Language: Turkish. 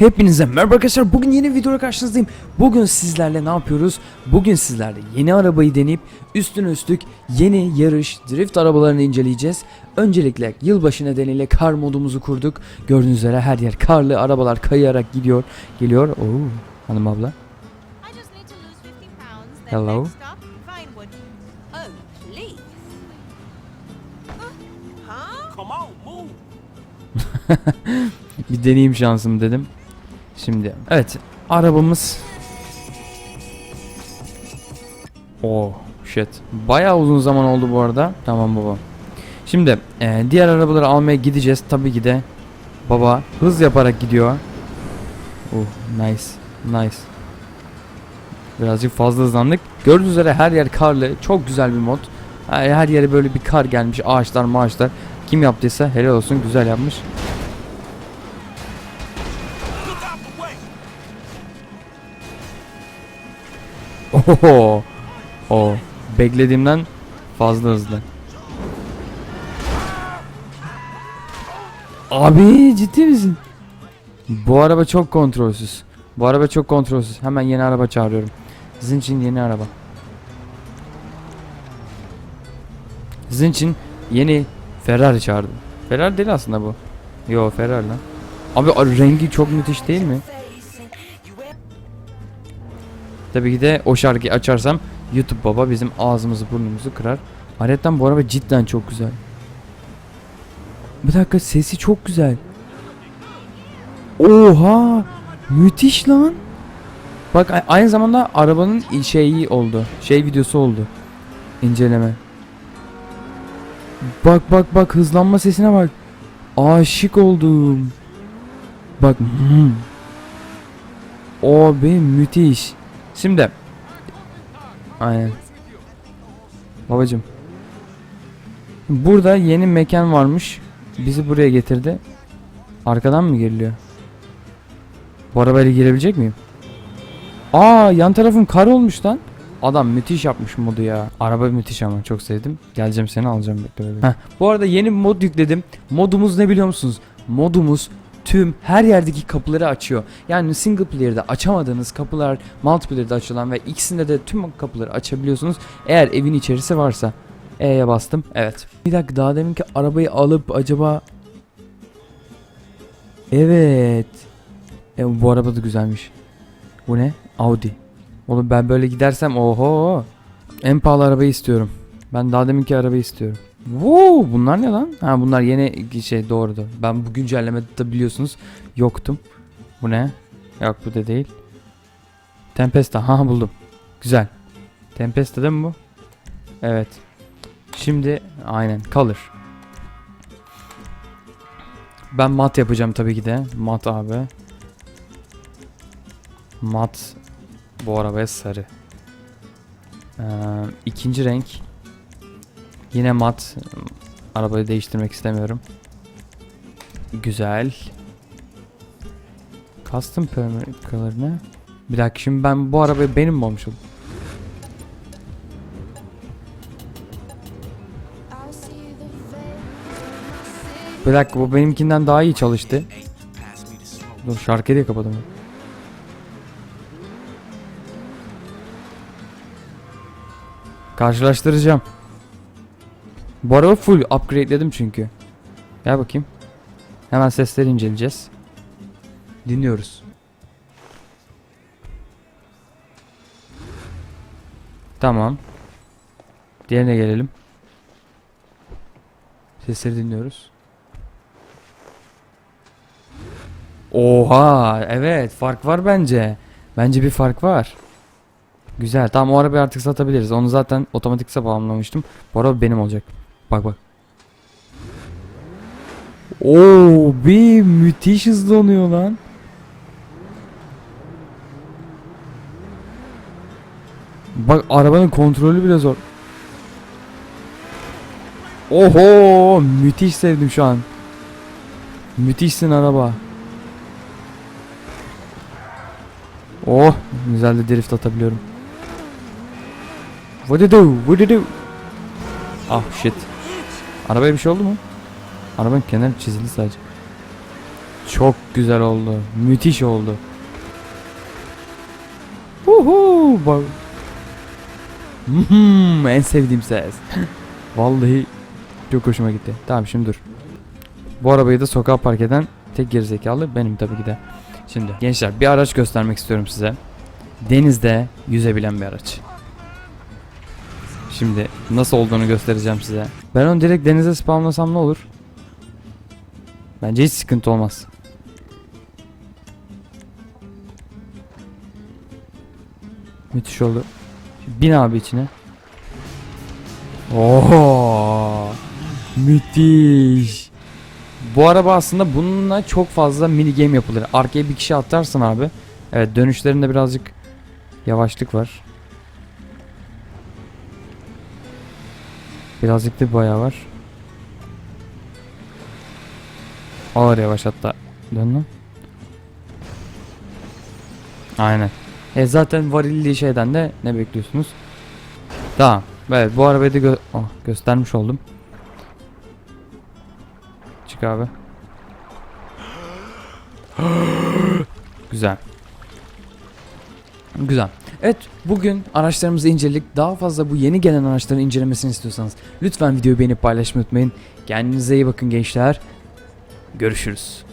Hepinize merhaba arkadaşlar. Bugün yeni bir videoyla karşınızdayım. Bugün sizlerle ne yapıyoruz? Bugün sizlerle yeni arabayı deneyip üstüne üstlük yeni yarış drift arabalarını inceleyeceğiz. Öncelikle yılbaşı nedeniyle kar modumuzu kurduk. Gördüğünüz üzere her yer karlı, arabalar kayarak gidiyor, geliyor. Oo, hanım abla. I just need to lose 50 pounds, then Hello? Oh, please. Huh? Come on, move. Bir deneyeyim şansım dedim. Şimdi evet arabamız Oh shit. Bayağı uzun zaman oldu bu arada. Tamam baba. Şimdi e, diğer arabaları almaya gideceğiz. Tabii ki de baba hız yaparak gidiyor. Oh nice. Nice. Birazcık fazla hızlandık. Gördüğünüz üzere her yer karlı. Çok güzel bir mod. Her, her yere böyle bir kar gelmiş. Ağaçlar maaşlar. Kim yaptıysa helal olsun. Güzel yapmış. Oho. O beklediğimden fazla hızlı. Abi ciddi misin? Bu araba çok kontrolsüz. Bu araba çok kontrolsüz. Hemen yeni araba çağırıyorum. Sizin için yeni araba. Sizin için yeni Ferrari çağırdım. Ferrari değil aslında bu. Yo Ferrari lan. Abi rengi çok müthiş değil mi? Tabii ki de o şarkıyı açarsam YouTube baba bizim ağzımızı burnumuzu kırar. Ayrıca bu araba cidden çok güzel. Bir dakika sesi çok güzel. Oha! Müthiş lan. Bak aynı zamanda arabanın şeyi oldu. Şey videosu oldu. İnceleme. Bak bak bak hızlanma sesine bak. Aşık oldum. Bak. Hmm. Be müthiş. Şimdi. Aynen. Babacım. Burada yeni mekan varmış. Bizi buraya getirdi. Arkadan mı geliyor? Bu arabayla girebilecek miyim? Aa yan tarafım kar olmuş lan. Adam müthiş yapmış modu ya. Araba müthiş ama çok sevdim. Geleceğim seni alacağım bekle bu arada yeni mod yükledim. Modumuz ne biliyor musunuz? Modumuz tüm her yerdeki kapıları açıyor. Yani single player'da açamadığınız kapılar multiplayer'da açılan ve ikisinde de tüm kapıları açabiliyorsunuz. Eğer evin içerisi varsa. E'ye bastım. Evet. Bir dakika daha deminki arabayı alıp acaba Evet. E, bu araba da güzelmiş. Bu ne? Audi. Oğlum ben böyle gidersem oho. En pahalı arabayı istiyorum. Ben daha deminki arabayı istiyorum. Woo, bunlar ne lan? Ha bunlar yeni şey doğrudu. Ben bu güncellemede de biliyorsunuz yoktum. Bu ne? Yok bu da değil. Tempesta. Ha buldum. Güzel. Tempesta değil mi bu? Evet. Şimdi aynen kalır. Ben mat yapacağım tabii ki de. Mat abi. Mat bu arabaya sarı. Ee, ikinci renk yine mat. Arabayı değiştirmek istemiyorum. Güzel. Custom permanent color ne? Bir dakika şimdi ben bu arabayı benim mi olmuş oldum? Bir dakika bu benimkinden daha iyi çalıştı. Dur şarkıyı da kapadım. Karşılaştıracağım. Bu araba full upgrade'ledim çünkü. Gel bakayım. Hemen sesleri inceleyeceğiz. Dinliyoruz. Tamam. Diğerine gelelim. Sesleri dinliyoruz. Oha evet fark var bence. Bence bir fark var. Güzel tamam o arabayı artık satabiliriz. Onu zaten otomatikse bağımlamıştım. Bu araba benim olacak. Bak bak. Oo bir müthiş hızlanıyor lan. Bak arabanın kontrolü bile zor. Oho müthiş sevdim şu an. Müthişsin araba. Oh güzel de drift atabiliyorum. What did do? What did do? Ah shit. Arabaya bir şey oldu mu? Arabanın kenarı çizildi sadece. Çok güzel oldu. Müthiş oldu. Uhu, bak. Hmm, en sevdiğim ses. Vallahi çok hoşuma gitti. Tamam şimdi dur. Bu arabayı da sokağa park eden tek gerizekalı benim tabii ki de. Şimdi gençler bir araç göstermek istiyorum size. Denizde yüzebilen bir araç. Şimdi nasıl olduğunu göstereceğim size. Ben onu direkt denize spamlasam ne olur? Bence hiç sıkıntı olmaz. Müthiş oldu. Bin abi içine. Oo! Müthiş. Bu araba aslında bununla çok fazla mini game yapılır. Arkaya bir kişi atarsın abi. Evet dönüşlerinde birazcık yavaşlık var. Birazcık da bayağı var. Ağır yavaş hatta. Dön. Aynen. E zaten varilli şeyden de ne bekliyorsunuz? Tamam. Evet bu arabayı da gö- oh, göstermiş oldum. Çık abi. Güzel. Güzel. Evet bugün araçlarımızı inceledik. Daha fazla bu yeni gelen araçların incelemesini istiyorsanız lütfen videoyu beğenip paylaşmayı unutmayın. Kendinize iyi bakın gençler. Görüşürüz.